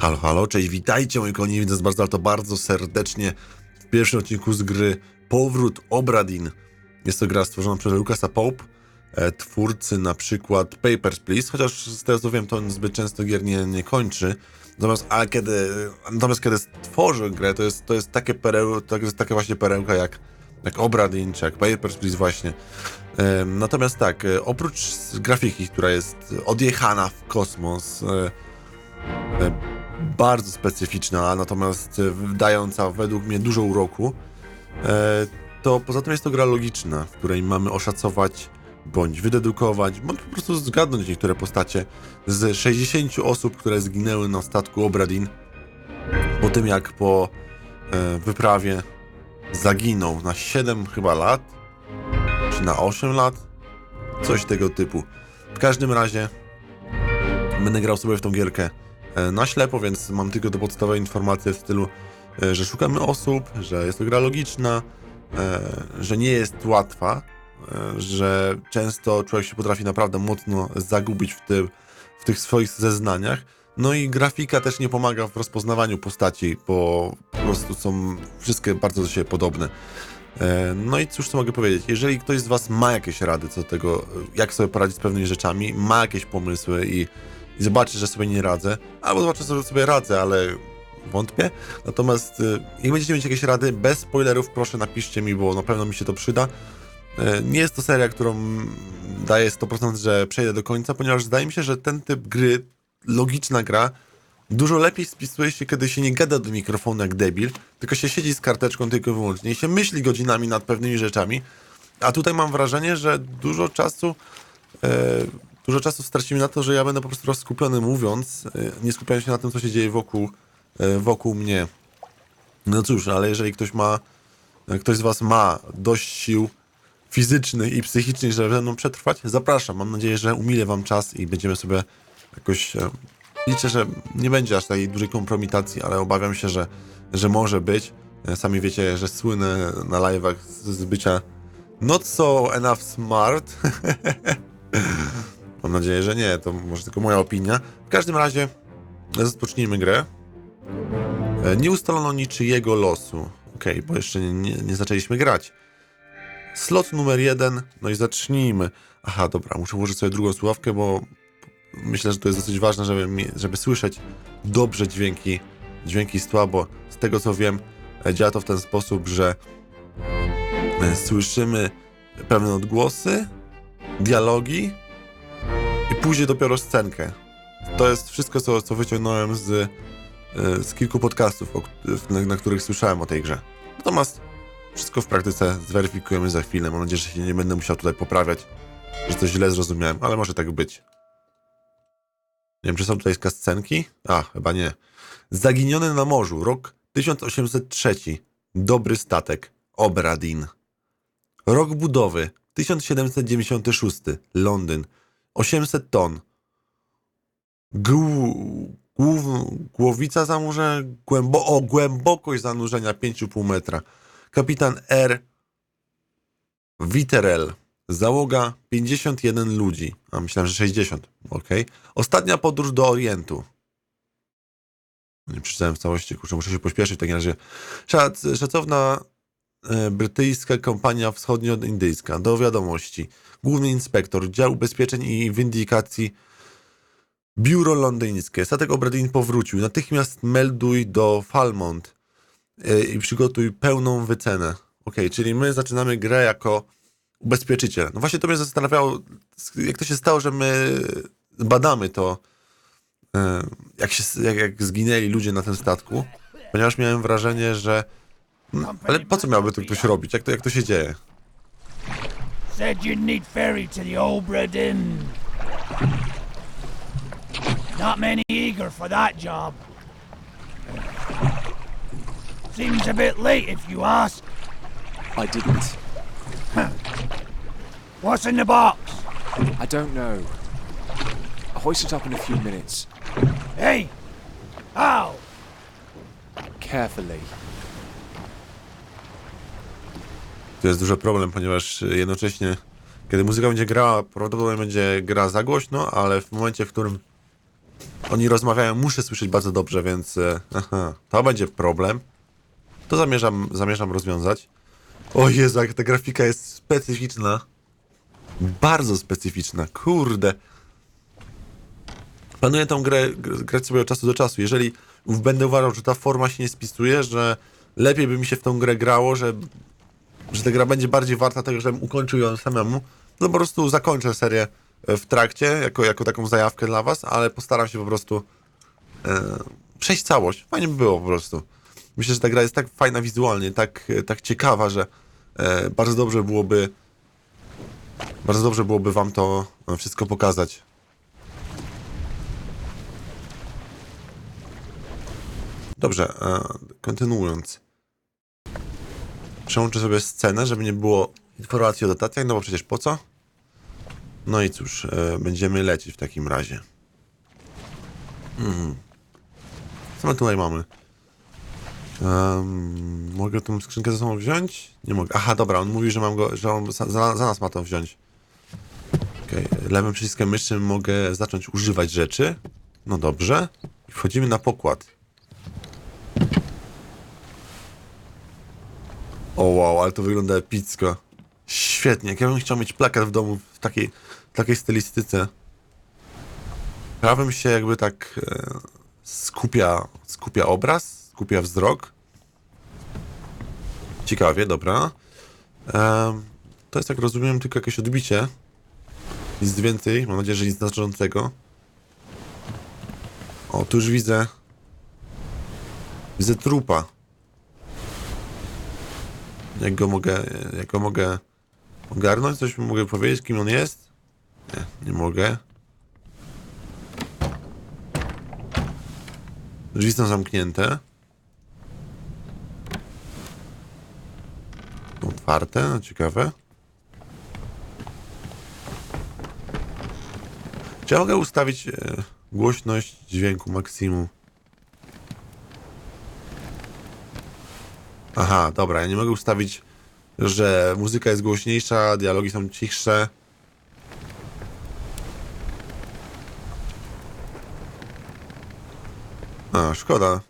Halo, halo, cześć, witajcie moi kochani, witam was bardzo, to bardzo serdecznie w pierwszym odcinku z gry Powrót Obradin. Jest to gra stworzona przez Lucasa Pope, e, twórcy na przykład Papers, Please, chociaż z tego co wiem, to on zbyt często gier nie, nie kończy. Natomiast, ale kiedy, natomiast kiedy stworzył grę, to jest, to jest takie pereł, to jest taka właśnie perełka jak, jak Obradin, czy jak Papers, Please właśnie. E, Natomiast tak, e, oprócz grafiki, która jest odjechana w kosmos, bardzo specyficzna, natomiast e, dająca według mnie dużo uroku, e, to poza tym jest to gra logiczna, w której mamy oszacować bądź wydedukować, bądź po prostu zgadnąć niektóre postacie z 60 osób, które zginęły na statku Obradin po tym jak po e, wyprawie zaginął na 7 chyba lat, czy na 8 lat, coś tego typu. W każdym razie będę grał sobie w tą gierkę na ślepo, więc mam tylko te podstawowe informacje w stylu, e, że szukamy osób, że jest to gra logiczna, e, że nie jest łatwa, e, że często człowiek się potrafi naprawdę mocno zagubić w, w tych swoich zeznaniach. No i grafika też nie pomaga w rozpoznawaniu postaci, bo po prostu są wszystkie bardzo do siebie podobne. E, No i cóż co mogę powiedzieć, jeżeli ktoś z Was ma jakieś rady co do tego, jak sobie poradzić z pewnymi rzeczami, ma jakieś pomysły i, i zobaczy, że sobie nie radzę, albo zobaczy, że sobie radzę, ale wątpię. Natomiast y, jak będziecie mieć jakieś rady, bez spoilerów proszę napiszcie mi, bo na pewno mi się to przyda. E, Nie jest to seria, którą daję 100%, że przejdę do końca, ponieważ zdaje mi się, że ten typ gry, logiczna gra, dużo lepiej spisuje się, kiedy się nie gada do mikrofonu jak debil, tylko się siedzi z karteczką tylko wyłącznie i się myśli godzinami nad pewnymi rzeczami. A tutaj mam wrażenie, że dużo czasu e, dużo czasu stracimy na to, że ja będę po prostu skupiony mówiąc, e, nie skupiając się na tym, co się dzieje wokół, e, wokół mnie. No cóż, ale jeżeli ktoś ma, e, ktoś z was ma dość sił fizycznych i psychicznych, żeby ze mną przetrwać, zapraszam. Mam nadzieję, że umilę wam czas i będziemy sobie jakoś... Liczę, że nie będzie aż takiej dużej kompromitacji, ale obawiam się, że, że może być. Sami wiecie, że słynę na live'ach z, z bycia not so enough smart. Mam nadzieję, że nie, to może tylko moja opinia. W każdym razie rozpocznijmy grę. E, Nie ustalono niczyjego losu. Okej, bo jeszcze nie, nie, zaczęliśmy grać. Slot numer jeden, no i zacznijmy. Aha, dobra, muszę włożyć sobie drugą słuchawkę, bo myślę, że to jest dosyć ważne, żeby, żeby słyszeć dobrze dźwięki, dźwięki z tła, bo z tego co wiem, e, działa to w ten sposób, że e, słyszymy pewne odgłosy, dialogi i później dopiero scenkę. To jest wszystko, co, co wyciągnąłem z, e, z kilku podcastów, o, na, na których słyszałem o tej grze. Natomiast wszystko w praktyce zweryfikujemy za chwilę. Mam nadzieję, że się nie będę musiał tutaj poprawiać, że coś źle zrozumiałem, ale może tak być. Nie wiem, czy są tutaj scenki? A, chyba nie. Zaginiony na morzu, rok 1803. Dobry statek, Obradin. Rok budowy, 1796. Londyn, 800 ton. Głów, głowica zanurze, głębo, o, głębokość zanurzenia 5,5 metra. Kapitan R. Witterel. Załoga 51 ludzi. A myślałem, że 60. Okej. Ostatnia podróż do Orientu. Nie przeczytałem w całości, kurczę, muszę się pośpieszyć w takim razie. Szac, szacowna brytyjska kompania wschodnioindyjska. Do wiadomości. Główny inspektor, dział ubezpieczeń i windykacji Biuro londyńskie. Statek Obradin powrócił. Natychmiast melduj do Falmont e, i przygotuj pełną wycenę. Okej, czyli my zaczynamy grę jako ubezpieczyciel. No właśnie to mnie zastanawiało, jak to się stało, że my badamy to, e, jak, się, jak, jak zginęli ludzie na tym statku, ponieważ miałem wrażenie, że... Hmm, ale po co miałby to ktoś robić? Jak to, jak to się dzieje? Said you'd need ferry to the Obradin. Not many eager for that job. Seems a bit late if you ask. I didn't. What's in the box? I don't know. I'll hoist it up in a few minutes. Hey! How? Carefully. To jest duży problem, ponieważ jednocześnie, kiedy muzyka będzie grała, prawdopodobnie będzie gra za głośno, ale w momencie, w którym Oni rozmawiają, muszę słyszeć bardzo dobrze, więc e, aha, to będzie problem. To zamierzam, zamierzam rozwiązać. O Jezu, jak ta grafika jest specyficzna. Bardzo specyficzna, kurde. Planuję tą grę gr- grać sobie od czasu do czasu. Jeżeli będę uważał, że ta forma się nie spisuje, że lepiej by mi się w tą grę grało, że, że ta gra będzie bardziej warta tego, żebym ukończył ją samemu, to po prostu zakończę serię e, w trakcie, jako, jako taką zajawkę dla was, ale postaram się po prostu e, przejść całość. Fajnie by było po prostu. Myślę, że ta gra jest tak fajna wizualnie, tak, e, tak ciekawa, że e, bardzo dobrze byłoby bardzo dobrze byłoby wam to e, wszystko pokazać. Dobrze, e, kontynuując. Przełączę sobie scenę, żeby nie było informacji o dotacjach, no bo przecież po co? No i cóż, e, będziemy lecieć w takim razie. Mhm. Co my tutaj mamy? Em, mogę tą skrzynkę ze sobą wziąć? Nie mogę. Aha, dobra, on mówi, że mam go, że on za, za, za nas ma to wziąć. Okej, lewym przyciskiem myszy mogę zacząć używać rzeczy. No dobrze. I wchodzimy na pokład. O wow, ale to wygląda epicko. Świetnie, jak ja bym chciał mieć plakat w domu w takiej, takiej stylistyce. Prawym się jakby tak e, skupia, skupia obraz, skupia wzrok. Ciekawie, dobra. Em, to jest, jak rozumiem, tylko jakieś odbicie. Nic więcej, mam nadzieję, że nic znaczącego. O, tu już widzę. Widzę trupa. Jak go mogę, jak go mogę ogarnąć? Coś mogę powiedzieć, kim on jest? Nie, nie mogę. Drzwi są zamknięte. Otwarte, no ciekawe. Czy ja mogę ustawić e, głośność dźwięku maksimum? Aha, dobra, ja nie mogę ustawić, że muzyka jest głośniejsza, dialogi są cichsze. A, szkoda.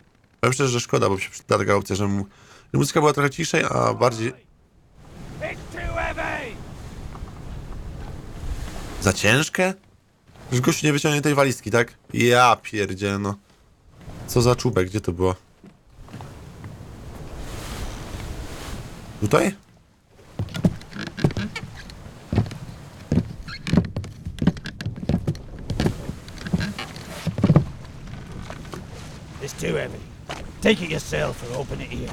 Powiem szczerze, że szkoda, bo się przyda taka opcja, że, mu- że muzyka była trochę ciszej, a bardziej za ciężkie? Że gościu nie wyciągnie tej walizki, tak? Ja pierdzie, no. Co za czubek, gdzie to było? Tutaj? It's too heavy. Take it yourself or open it here.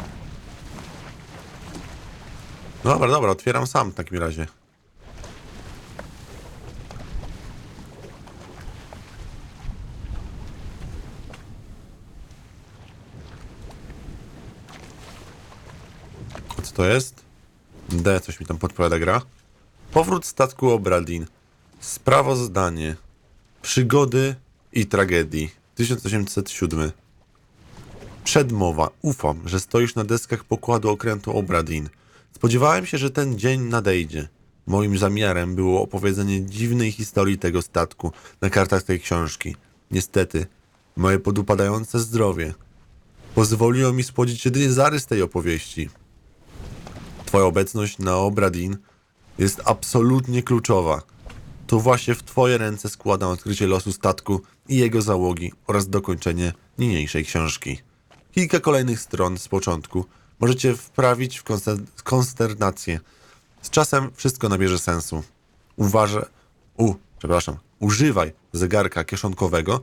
Dobra, dobra, otwieram sam w takim razie. To jest? D, coś mi tam podpowiada gra. Powrót statku Obradin. Sprawozdanie. Przygody i tragedii. 1807. Przedmowa. Ufam, że stoisz na deskach pokładu okrętu Obradin. Spodziewałem się, że ten dzień nadejdzie. Moim zamiarem było opowiedzenie dziwnej historii tego statku na kartach tej książki. Niestety, moje podupadające zdrowie pozwoliło mi spłodzić jedynie zarys tej opowieści. Twoja obecność na Obradin jest absolutnie kluczowa. To właśnie w Twoje ręce składam odkrycie losu statku i jego załogi oraz dokończenie niniejszej książki. Kilka kolejnych stron z początku możecie wprawić w konster- konsternację. Z czasem wszystko nabierze sensu. Uważaj, u, przepraszam, używaj zegarka kieszonkowego,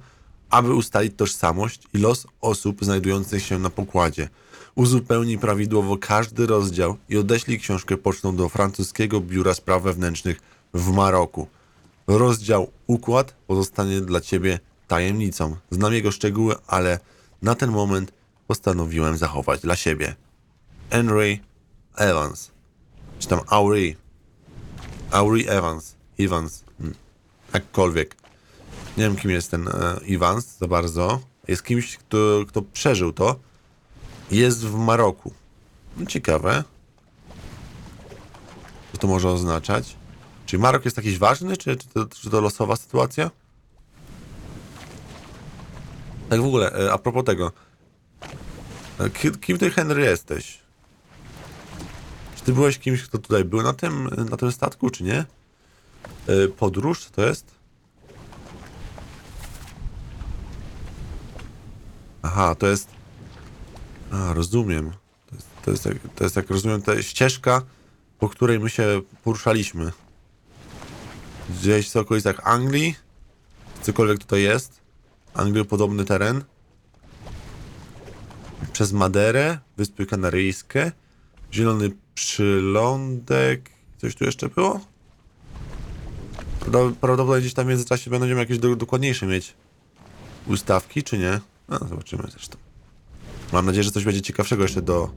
aby ustalić tożsamość i los osób znajdujących się na pokładzie. Uzupełnij prawidłowo każdy rozdział i odeślij książkę pocztą do francuskiego biura spraw wewnętrznych w Maroku. Rozdział Układ pozostanie dla ciebie tajemnicą. Znam jego szczegóły, ale na ten moment postanowiłem zachować dla siebie. Henry Evans. Czy tam Aury. Aury Evans. Evans. Hmm. Jakkolwiek. Nie wiem, kim jest ten e, Evans za bardzo. Jest kimś, kto, kto przeżył to. Jest w Maroku. No, ciekawe. Co to może oznaczać? Czy Marok jest jakiś ważny, czy, czy, to, czy to losowa sytuacja? Tak w ogóle, e, a propos tego. E, Kim, ty, Henry, jesteś? Czy ty byłeś kimś, kto tutaj był na tym, na tym statku, czy nie? E, Podróż, co to jest? Aha, to jest... A, rozumiem. To jest, to jest, jak, to jest jak rozumiem, ta ścieżka, po której my się poruszaliśmy. Gdzieś w okolicach Anglii, cokolwiek tutaj jest. Angliopodobny teren. Przez Maderę, Wyspy Kanaryjskie, Zielony Przylądek. Coś tu jeszcze było? Prawdopodobnie gdzieś tam w międzyczasie będziemy jakieś do, dokładniejsze mieć ustawki, czy nie? No, zobaczymy zresztą. Mam nadzieję, że coś będzie ciekawszego jeszcze do...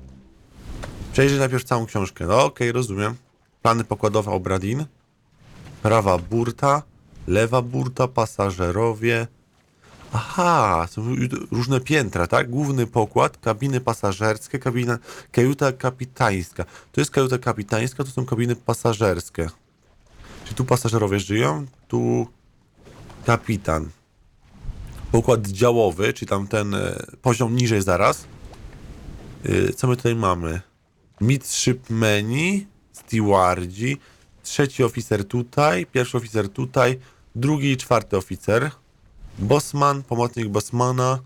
Przejrzyj najpierw całą książkę. No okej, rozumiem. Plany pokładowe Obradin. Prawa burta, lewa burta, pasażerowie. Aha, są różne piętra, tak? Główny pokład, kabiny pasażerskie, kabina, kajuta kapitańska. To jest kajuta kapitańska, to są kabiny pasażerskie. Czy tu pasażerowie żyją? Tu kapitan. Pokład działowy, czy tam ten e, poziom niżej zaraz. E, co my tutaj mamy? Midshipmeni, stewardzi, trzeci oficer tutaj, pierwszy oficer tutaj, drugi i czwarty oficer. Bosman, pomocnik Bosmana.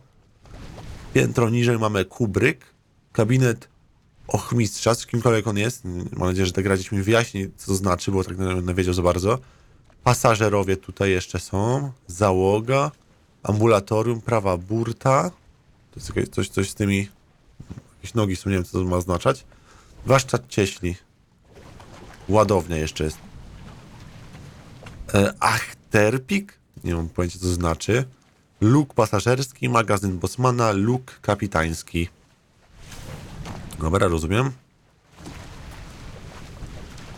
Piętro niżej mamy kubryk, kabinet ochmistrza, z kimkolwiek on jest. Mam nadzieję, że ta gra gdzieś mi wyjaśni, co to znaczy, bo tak nie będę wiedział za bardzo. Pasażerowie tutaj jeszcze są. Załoga. Ambulatorium, prawa burta. To jest jakieś, coś, coś z tymi... Jakieś nogi są, nie wiem, co to ma oznaczać. Warsztat cieśli. Ładownia jeszcze jest. E, Achterpik? Nie mam pojęcia, co to znaczy. Luk pasażerski, magazyn Bosmana, luk kapitański. Dobra, rozumiem.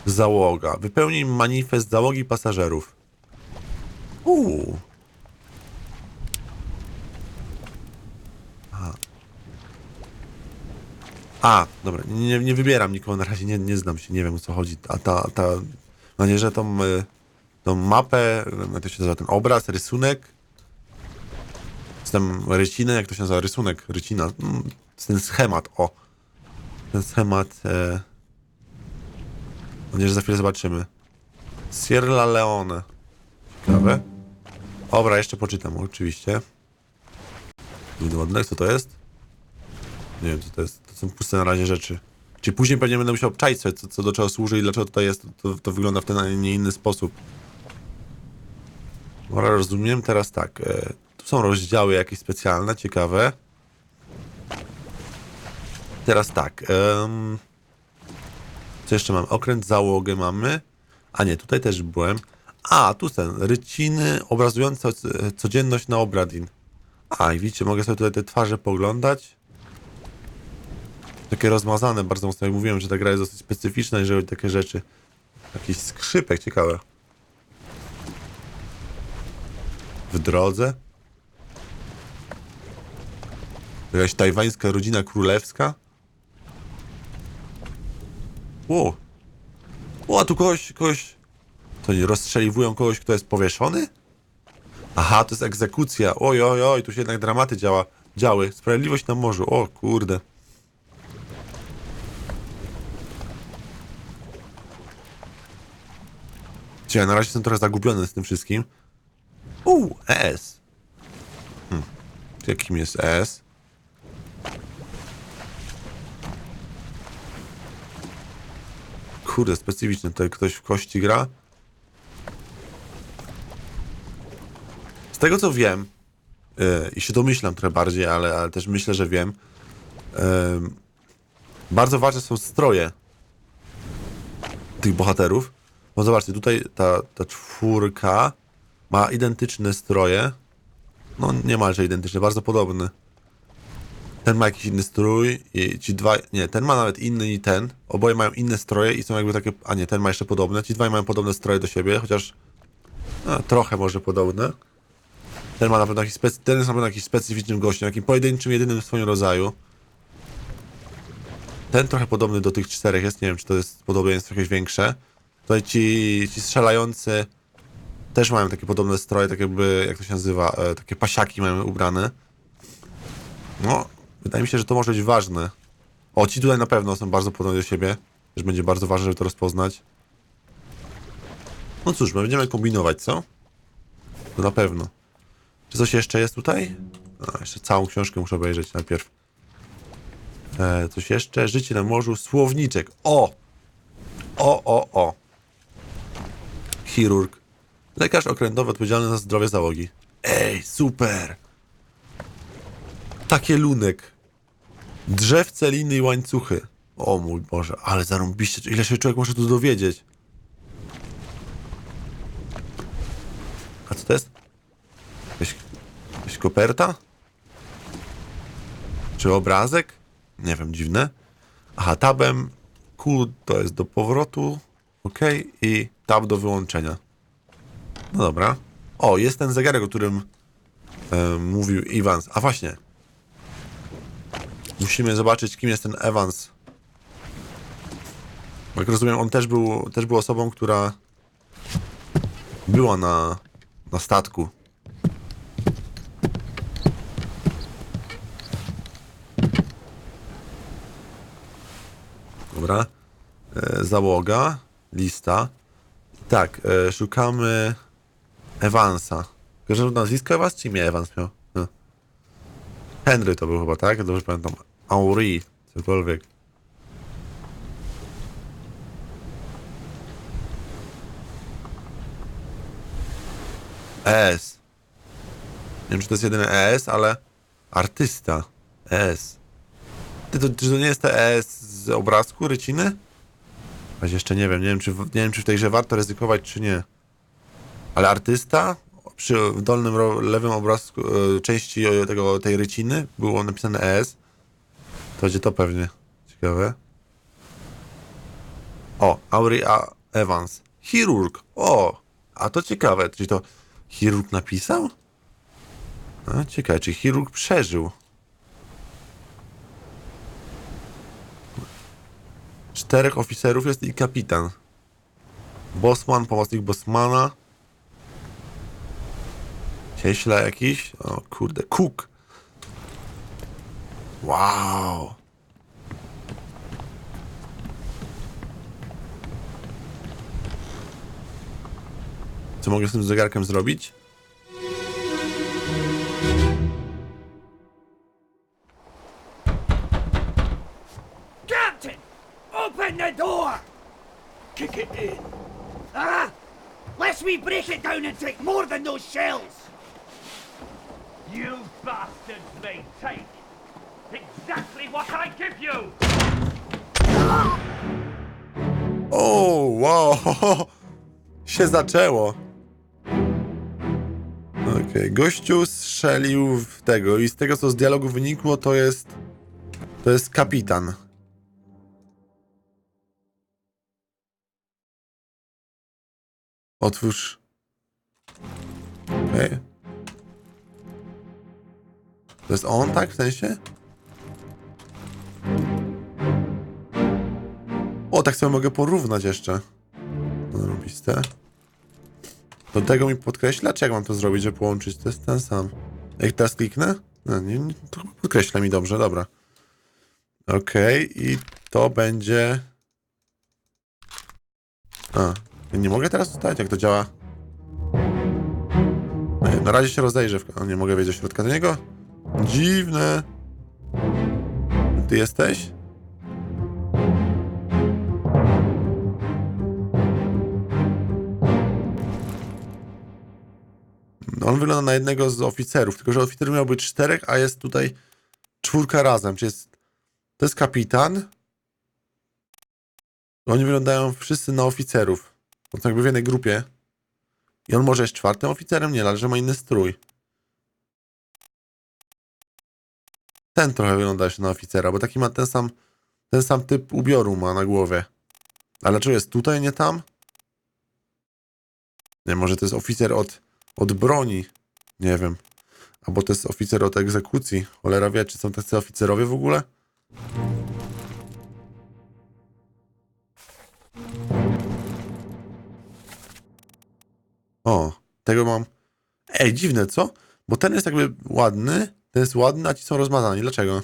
Załoga. Wypełnij manifest załogi pasażerów. Uuu. A, dobra, nie, nie wybieram nikogo na razie, nie, nie znam się, nie wiem o co chodzi. A ta, ta, mam nadzieję, że tą, y, tą mapę, jak to się nazywa, ten obraz, rysunek, czy tam rycinę, jak to się nazywa, rysunek, rycina, mm, ten schemat, o, ten schemat, e, mam nadzieję, że za chwilę zobaczymy. Sierra Leone. Ciekawe. Dobra, jeszcze poczytam, oczywiście. Ładne, co to jest? Nie wiem, co to jest. To są puste na razie rzeczy. Czyli później pewnie będę musiał obczaić sobie, co, co do czego służy i dlaczego tutaj jest. To, to wygląda w ten, a nie inny sposób. Dobra, rozumiem. Teraz tak. E, tu są rozdziały jakieś specjalne, ciekawe. Teraz tak. co jeszcze mam? Okręt załogę mamy. A nie, tutaj też byłem. A, tu ten. Ryciny obrazujące co- codzienność na Obradin. A, i widzicie, mogę sobie tutaj te twarze poglądać. Takie rozmazane bardzo mocno. Jak mówiłem, że ta gra jest dosyć specyficzna, jeżeli chodzi o takie rzeczy. Jakiś skrzypek, ciekawe. W drodze. Jakaś tajwańska rodzina królewska. Ło. O, a tu kogoś, kogoś... To nie, rozstrzeliwują kogoś, kto jest powieszony? Aha, to jest egzekucja. Oj, oj, oj, tu się jednak dramaty działa, działy. Sprawiedliwość na morzu. O, kurde. Czy ja na razie jestem trochę zagubiony z tym wszystkim. Uuu, ES. Hmm. Jakim jest ES? Kurde, specyficzny. Tutaj ktoś w kości gra. Z tego co wiem, yy, i się domyślam trochę bardziej, ale, ale też myślę, że wiem, yy, bardzo ważne są stroje tych bohaterów. Bo zobaczcie, tutaj ta, ta czwórka ma identyczne stroje. No niemalże identyczne, bardzo podobny. Ten ma jakiś inny strój i ci dwa, nie, ten ma nawet inny i ten. Oboje mają inne stroje i są jakby takie, a nie, ten ma jeszcze podobne. Ci dwaj mają podobne stroje do siebie, chociaż no, trochę może podobne. Ten ma na pewno jakiś, specy, ten jest na pewno jakiś specyficznym gościem, takim pojedynczym, jedynym w swoim rodzaju. Ten trochę podobny do tych czterech jest, nie wiem czy to jest podobieństwo jakieś większe. Tutaj ci, ci strzelający też mają takie podobne stroje, tak jakby, jak to się nazywa, e, takie pasiaki mają ubrane. No, wydaje mi się, że to może być ważne. O, ci tutaj na pewno są bardzo podobni do siebie. Też będzie bardzo ważne, żeby to rozpoznać. No cóż, my będziemy kombinować, co? To na pewno. Czy coś jeszcze jest tutaj? A, jeszcze całą książkę muszę obejrzeć najpierw. E, coś jeszcze? Życie na morzu, słowniczek. O! O, o, o. Chirurg. Lekarz okrętowy odpowiedzialny za zdrowie załogi. Ej, super! Takie lunek. Drzewce, liny i łańcuchy. O mój Boże, ale zarąbiście. Ile się człowiek może tu dowiedzieć? A co to jest? Jakaś, jakaś koperta? Czy obrazek? Nie wiem, dziwne. Aha, tabem Q to jest do powrotu. OK. I tab do wyłączenia. No dobra. O, jest ten zegarek, o którym e, mówił Evans. A właśnie. Musimy zobaczyć, kim jest ten Evans. Jak rozumiem, on też był, też był osobą, która była na, na statku. Dobra. E, załoga, lista. Tak, e, szukamy Evansa. Że nazwisko Evans czy imię Evans miał? No. Henry to był chyba, tak? Dobrze pamiętam. Henri, cokolwiek. ES. Nie wiem, czy to jest jedyny ES, ale artysta. ES. Ty to, czy to nie jest te ES z obrazku Ryciny? Choć jeszcze nie wiem, nie wiem, czy, w- nie wiem, czy w tej grze warto ryzykować, czy nie. Ale artysta przy w dolnym lewym obrazku e, części e, tego, tej ryciny było napisane ES. To będzie to pewnie. Ciekawe. O, Aury A. Evans. Chirurg. O, a to ciekawe. Czyli to chirurg napisał? A, ciekawe, czy chirurg przeżył? Czterech oficerów jest i kapitan. Bosman, pomocnik Bosmana. Cieśla jakiś. O kurde, Cook. Wow. Co mogę z tym zegarkiem zrobić? Kick it in. Ah! Lest we break it down and take more than those shells! You bastards may take exactly what I give you! O, wow. Się zaczęło. Okej, gościu strzelił w tego i z tego co z dialogu wynikło to jest to jest kapitan. Otwórz. Okej. To jest on, tak? W sensie? O, tak sobie mogę porównać jeszcze. Zarobiste. Do tego mi podkreśla, czy jak mam to zrobić, żeby połączyć? To jest ten sam. Jak teraz kliknę? No, nie, nie, to podkreśla mi dobrze, dobra. Okej, i to będzie... A, nie mogę teraz ustalić, jak to działa. Nie, na razie się rozejrzę. Nie mogę wejść do środka do niego. Dziwne. Ty jesteś? No, On wygląda na jednego z oficerów, tylko że oficerów miał być czterech, a jest tutaj czwórka razem. Czyli jest, to jest kapitan. Oni wyglądają wszyscy na oficerów. Bo to jakby w jednej grupie. I on może jest czwartym oficerem? Nie, ale że ma inny strój. Ten trochę wygląda się na oficera, bo taki ma ten sam, ten sam typ ubioru ma na głowie. Ale czy jest tutaj, nie tam? Nie, może to jest oficer od, od broni. Nie wiem. Albo to jest oficer od egzekucji. Cholera wie, czy są tacy oficerowie w ogóle? O, tego mam. Ej, dziwne, co? Bo ten jest jakby ładny, Ten jest ładny, a ci są rozmazani. Dlaczego?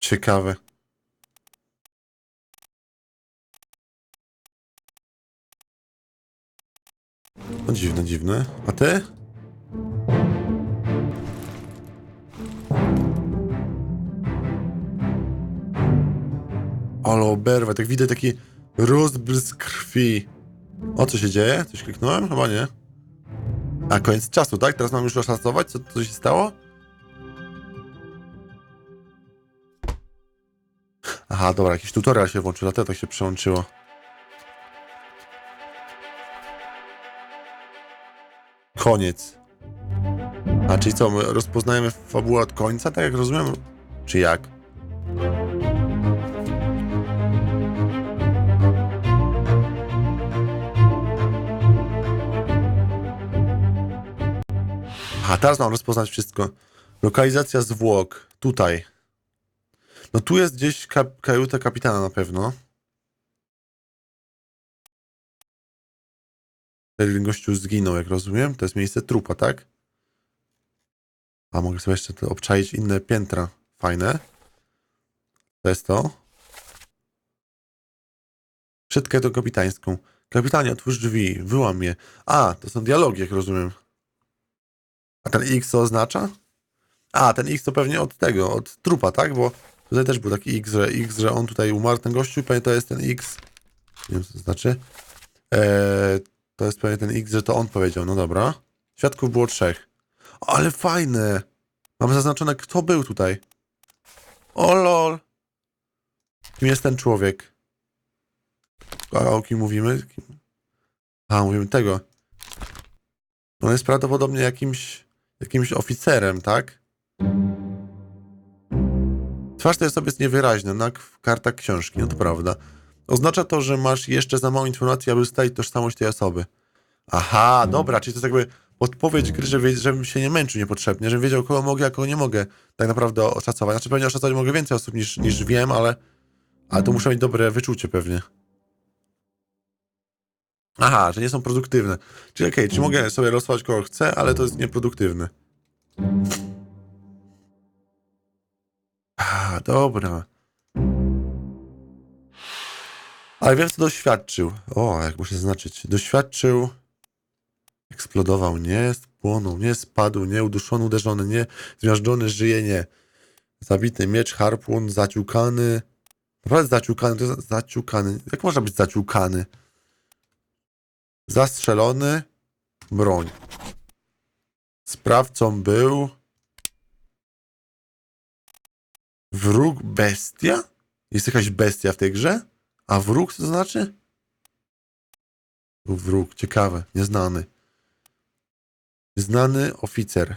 Ciekawe. No dziwne, dziwne. A ty? Ale oberwa, tak widzę taki rozbrysk krwi. O, co się dzieje? Coś kliknąłem? Chyba nie. A, koniec czasu, tak? Teraz mam już oszacować, co, co się stało? Aha, dobra, jakiś tutorial się włączył, dlatego tak się przełączyło. Koniec. A, czyli co, my rozpoznajemy fabułę od końca, tak jak rozumiem? Czy jak? A teraz mam rozpoznać wszystko. Lokalizacja zwłok. Tutaj. No tu jest gdzieś kap kajuta kapitana na pewno. Ten gościu zginął, jak rozumiem. To jest miejsce trupa, tak? A mogę sobie jeszcze to obczaić inne piętra. Fajne. To jest to. Przed kajetą kapitańską. Kapitanie, otwórz drzwi. Wyłam je. A, to są dialogi, jak rozumiem. A ten X co oznacza? A, ten X to pewnie od tego, od trupa, tak? Bo tutaj też był taki X, że X, że on tutaj umarł, ten gościu, pewnie to jest ten X. Nie wiem, co to znaczy. Eee, to jest pewnie ten X, że to on powiedział, no dobra. Świadków było trzech. Ale fajne! Mamy zaznaczone, kto był tutaj. O lol! Kim jest ten człowiek? A o kim mówimy? A, mówimy tego. On jest prawdopodobnie jakimś, jakimś oficerem, tak? Twarz tej osoby jest niewyraźna na k- kartach książki, no to prawda. Oznacza to, że masz jeszcze za mało informacji, aby ustalić tożsamość tej osoby. Aha, dobra, czyli to jest jakby podpowiedź gry, żeby, żebym się nie męczył niepotrzebnie, żebym wiedział, kogo mogę, a kogo nie mogę tak naprawdę oszacować. Znaczy pewnie oszacować mogę więcej osób niż, niż wiem, ale, ale to muszę mieć dobre wyczucie pewnie. Aha, że nie są produktywne. Czyli okej, czy mogę sobie losować kogo chcę, ale to jest nieproduktywne. A, dobra. Ale wiem, co doświadczył. O, jak muszę zaznaczyć. Doświadczył. Eksplodował, nie. Spłonął, nie. Spadł, nie. Uduszony, uderzony, nie. Zmiażdżony, żyje, nie. Zabity miecz, harpun, zaciukany. Naprawdę zaciukany, to jest zaciukany. Jak można być zaciukany? Zastrzelony. Broń. Sprawcą był. Wróg bestia? Jest jakaś bestia w tej grze? A wróg co to znaczy? Wróg, ciekawe, nieznany. Znany oficer.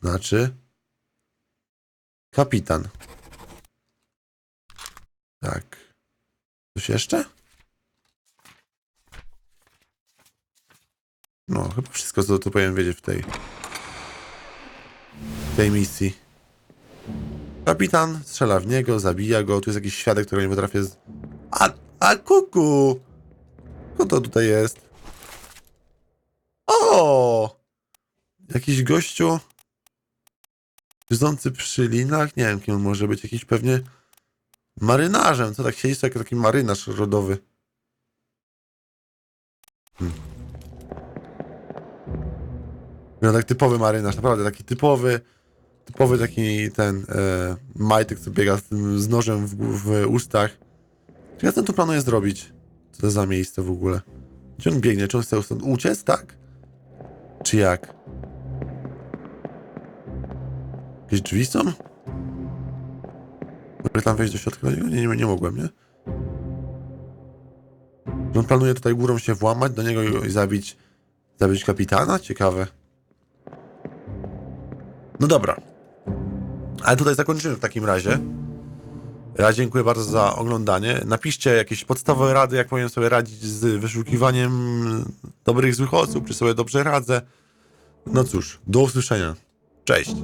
Znaczy. Kapitan. Tak. Coś jeszcze? No, chyba wszystko, co tu powinien wiedzieć w tej tej misji. Kapitan strzela w niego, zabija go. Tu jest jakiś świadek, którego nie potrafię. Z... A, a kuku! Kto to tutaj jest? O! Jakiś gościu siedzący przy linach. Nie wiem, kim on może być. Jakiś pewnie marynarzem. Co tak siedzi sobie jak taki marynarz rodowy. Hmm. No tak typowy marynarz, naprawdę taki typowy, typowy taki ten e, majtek, co biega z, tym, z nożem w, w ustach. Czy ja ten tu planuję zrobić? Co to za miejsce w ogóle? Gdzie on biegnie? Czy on chce stąd uciec, tak? Czy jak? Jakieś drzwi są? Mogę tam wejść do środka? Nie, nie, nie mogłem, nie? On planuje tutaj górą się włamać do niego i, i zabić, zabić kapitana? Ciekawe. No dobra. Ale tutaj zakończymy w takim razie. Ja dziękuję bardzo za oglądanie. Napiszcie jakieś podstawowe rady, jak powinien sobie radzić z wyszukiwaniem dobrych, złych osób, czy sobie dobrze radzę. No cóż, do usłyszenia. Cześć.